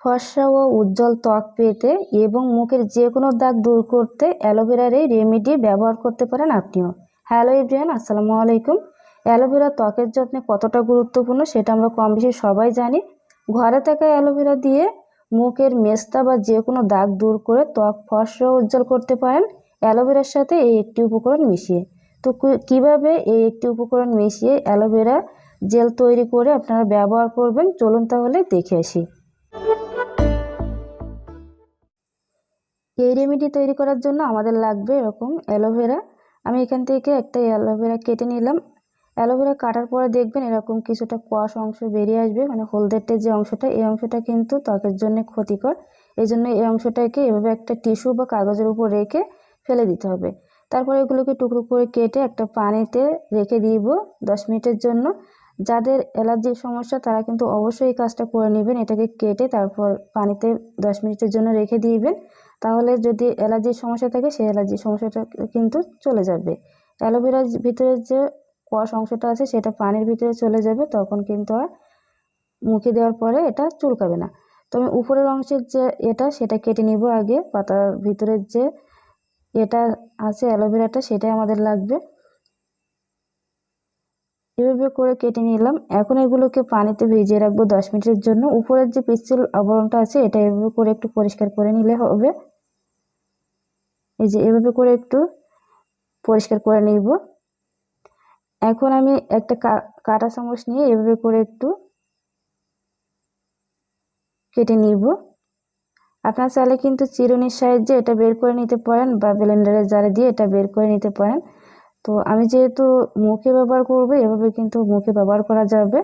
ফর্সা ও উজ্জ্বল ত্বক পেতে এবং মুখের যে কোনো দাগ দূর করতে অ্যালোভেরার এই রেমেডি ব্যবহার করতে পারেন আপনিও। হ্যালো এভরিয়ান আসসালামু আলাইকুম। অ্যালোভেরা ত্বকের যত্নে কতটা গুরুত্বপূর্ণ সেটা আমরা কম বেশি সবাই জানি। ঘরে থাকা অ্যালোভেরা দিয়ে মুখের মেস্তা বা যে কোনো দাগ দূর করে ত্বক ফর্সা উজ্জ্বল করতে পারেন। অ্যালোভেরার সাথে এই একটি উপকরণ মিশিয়ে। তো কীভাবে এই একটি উপকরণ মিশিয়ে অ্যালোভেরা জেল তৈরি করে আপনারা ব্যবহার করবেন চলুন তাহলে দেখে আসি। এই রেমেডি তৈরি করার জন্য আমাদের লাগবে এরকম অ্যালোভেরা। আমি এখান থেকে একটা অ্যালোভেরা কেটে নিলাম। অ্যালোভেরা কাটার পরে দেখবেন এরকম কিছুটা কোয়াশ অংশ বেরিয়ে আসবে মানে হলদেরটে যে অংশটা, এই অংশটা কিন্তু ত্বকের জন্য ক্ষতিকর। এই জন্য এই অংশটাকে এভাবে একটা টিস্যু বা কাগজের উপর রেখে ফেলে দিতে হবে। তারপরে এগুলোকে টুকরো করে কেটে একটা পানিতে রেখে দিব দশ মিনিটের জন্য। যাদের অ্যালার্জির সমস্যা, তারা কিন্তু অবশ্যই এই কাজটা করে নেবেন। এটাকে কেটে তারপর পানিতে দশ মিনিটের জন্য রেখে দিবেন। তাহলে যদি অ্যালার্জির সমস্যা থাকে, সেই অ্যালার্জির সমস্যাটা কিন্তু চলে যাবে। অ্যালোভেরার ভিতরে যে কষ অংশটা আছে, সেটা পানির ভিতরে চলে যাবে। তখন কিন্তু আর মুখে দেওয়ার পরে এটা চুলকাবে না। তো আমি উপরের অংশের যে এটা, সেটা কেটে নিব আগে। পাতার ভিতরের যে এটা আছে, অ্যালোভেরাটা, সেটাই আমাদের লাগবে। এভাবে করে কেটে নিলাম। এখন এগুলোকে পানিতে ভিজিয়ে রাখব দশ মিনিটের জন্য। উপরের যে পিচ্ছিল আবরণটা আছে, এটা এভাবে করে একটু পরিষ্কার করে নিলে হবে। এই যে এভাবে করে একটু পরিষ্কার করে নিব। এখন আমি একটা কাটা চামচ নিয়ে এভাবে করে একটু কেটে নিব। আপনার চাইলে কিন্তু চিরুনির সাহায্যে এটা বের করে নিতে পারেন বা ব্লেন্ডারের জারে দিয়ে এটা বের করে নিতে পারেন। তো আমি যেহেতু মুখে ব্যবহার করব, এভাবে কিন্তু মুখে ব্যবহার করা যাবে।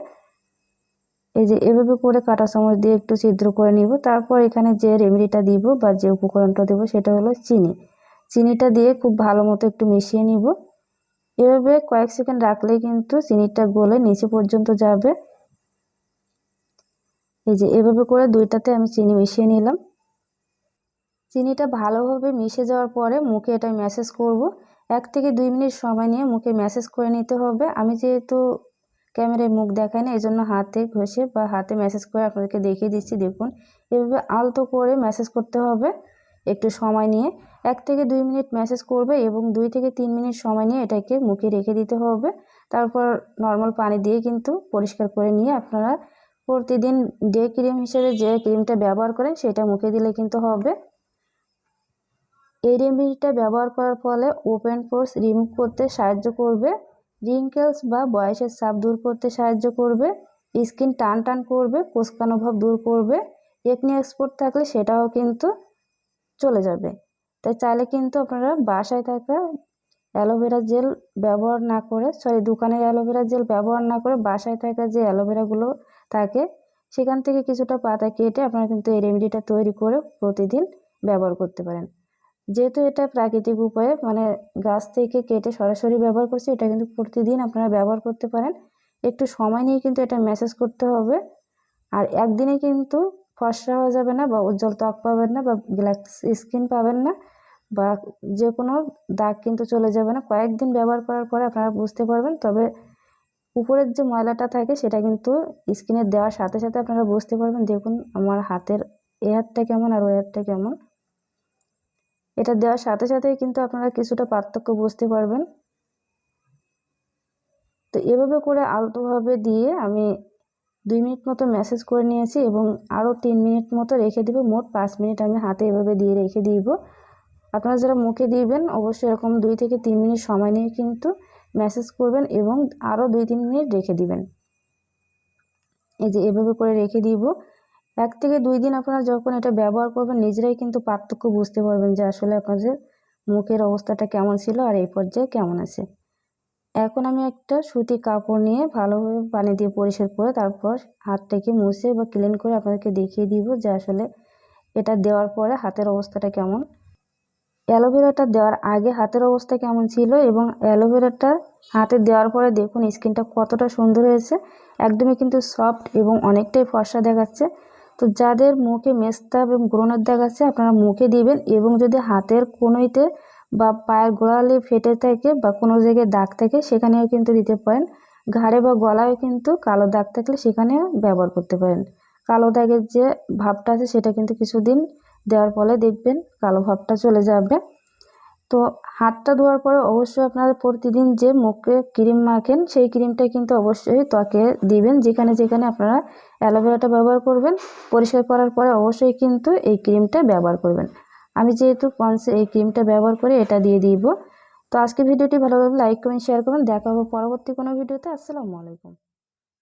এই যে এভাবে করে কাটা চামচ দিয়ে একটু ছিদ্র করে নিব। তারপর এখানে যে রেমেডিটা দিব বা যে উপকরণটা দেবো, সেটা হলো চিনি। চিনিটা দিয়ে খুব ভালো মতো একটু মিশিয়ে নিব। এভাবে কয়েক সেকেন্ড রাখলে কিন্তু চিনিটা গলে নিচে পর্যন্ত যাবে। এই যে এভাবে করে দুইটাতে আমি চিনি মিশিয়ে নিলাম। চিনিটা ভালোভাবে মিশে যাওয়ার পরে মুখে এটা ম্যাসেজ করব। এক থেকে দুই মিনিট সময় নিয়ে মুখে ম্যাসেজ করে নিতে হবে। আমি যেহেতু ক্যামেরায় মুখ দেখাই না এই জন্য হাতে ঘষে বা হাতে ম্যাসেজ করে আপনাদেরকে দেখিয়ে দিচ্ছি। দেখুন, এভাবে আলতো করে ম্যাসেজ করতে হবে একটু সময় নিয়ে। এক থেকে দুই মিনিট ম্যাসেজ করবে এবং দুই থেকে তিন মিনিট সময় নিয়ে এটাকে মুখে রেখে দিতে হবে। তারপর নর্মাল পানি দিয়ে কিন্তু পরিষ্কার করে নিয়ে আপনারা প্রতিদিন ডে ক্রিম হিসেবে যে ক্রিমটা ব্যবহার করেন, সেটা মুখে দিলে কিন্তু হবে। এই রেমেডিটা ব্যবহার করার ফলে ওপেন পোর্স রিমুভ করতে সাহায্য করবে, রিঙ্কেলস বা বয়সের চাপ দূর করতে সাহায্য করবে, স্কিন টান টান করবে কোষকানুভাব দূর করবে, একনি এক্সপোর্ট থাকলে সেটাও কিন্তু চলে যাবে। তাই চাইলে কিন্তু আপনারা বাসায় থাকা অ্যালোভেরা জেল ব্যবহার না করে, সরি, দোকানের অ্যালোভেরা জেল ব্যবহার না করে বাসায় থাকা যে অ্যালোভেরাগুলো থাকে, সেখান থেকে কিছুটা পাতা কেটে আপনারা কিন্তু এই রেমেডিটা তৈরি করে প্রতিদিন ব্যবহার করতে পারেন। যেহেতু এটা প্রাকৃতিক উপায়ে মানে গাছ থেকে কেটে সরাসরি ব্যবহার করছি, এটা কিন্তু প্রতিদিন আপনারা ব্যবহার করতে পারেন। একটু সময় নিয়ে কিন্তু এটা ম্যাসেজ করতে হবে। আর একদিনে কিন্তু ফর্সা হয়ে যাবে না বা উজ্জ্বল ত্বক পাবেন না বা ব্ল্যাক স্কিন পাবেন না বা যে কোনো দাগ কিন্তু চলে যাবে না। কয়েকদিন ব্যবহার করার পরে আপনারা বুঝতে পারবেন। তবে উপরের যে ময়লাটা থাকে, সেটা কিন্তু স্কিনে দেওয়ার সাথে সাথে আপনারা বুঝতে পারবেন, দেখুন আমার হাতের এ হাতটা কেমন আর ওই হাতটা কেমন। এটা দেওয়ার সাথে সাথেই কিন্তু আপনারা কিছুটা পার্থক্য বুঝতে পারবেন। তো এভাবে করে আলতোভাবে দিয়ে আমি দুই মিনিট মতো ম্যাসেজ করে নিয়েছি এবং আরও তিন মিনিট মতো রেখে দিব। মোট পাঁচ মিনিট আমি হাতে এভাবে দিয়ে রেখে দিব। আপনারা যারা মুখে দিবেন, অবশ্যই এরকম দুই থেকে তিন মিনিট সময় নিয়ে কিন্তু ম্যাসেজ করবেন এবং আরও দুই তিন মিনিট রেখে দিবেন। এই যে এভাবে করে রেখে দিব। এক থেকে দুই দিন আপনারা যখন এটা ব্যবহার করবেন, নিজেরাই কিন্তু পার্থক্য বুঝতে পারবেন যে আসলে আপনাদের মুখের অবস্থাটা কেমন ছিল আর এই পর্যায়ে কেমন আছে। এখন আমি একটা সুতি কাপড় নিয়ে ভালোভাবে পানি দিয়ে পরিষ্কার করে তারপর হাতটাকে মুছে বা ক্লিন করে আপনাদেরকে দেখিয়ে দিব যে আসলে এটা দেওয়ার পরে হাতের অবস্থাটা কেমন। অ্যালোভেরাটা দেওয়ার আগে হাতের অবস্থা কেমন ছিল এবং অ্যালোভেরাটা হাতে দেওয়ার পরে দেখুন স্কিনটা কতটা সুন্দর হয়েছে। একদমই কিন্তু সফট এবং অনেকটাই ফর্সা দেখাচ্ছে। তো যাদের মুখে মেস্তা এবং গ্রোনের দাগ আছে, আপনারা মুখে দিবেন এবং যদি হাতের কোনোইতে বা পায়ের গোড়ালি ফেটে থাকে বা কোনো জায়গায় দাগ থাকে, সেখানেও কিন্তু দিতে পারেন। ঘাড়ে বা গলায় কিন্তু কালো দাগ থাকলে সেখানেও ব্যবহার করতে পারেন। কালো দাগের যে ভাবটা আছে, সেটা কিন্তু কিছুদিন দেওয়ার ফলে দেখবেন কালো ভাবটা চলে যাবে। তো হাতটা ধোয়ার পরে অবশ্যই আপনারা প্রতিদিন যে মুখে ক্রিম মাখেন, সেই ক্রিমটা কিন্তু অবশ্যই ত্বকে দিবেন, যেখানে যেখানে আপনারা অ্যালোভেরাটা ব্যবহার করবেন। পরিষ্কার করার পরে অবশ্যই কিন্তু এই ক্রিমটা ব্যবহার করবেন। আমি যেহেতু পন্সে এই ক্রিমটা ব্যবহার করে এটা দিয়ে দিব। তো আজকে ভিডিওটি ভালো লাগলে লাইক করুন শেয়ার করুন দেখা হবে পরবর্তী কোনো ভিডিওতে। আসসালামু আলাইকুম।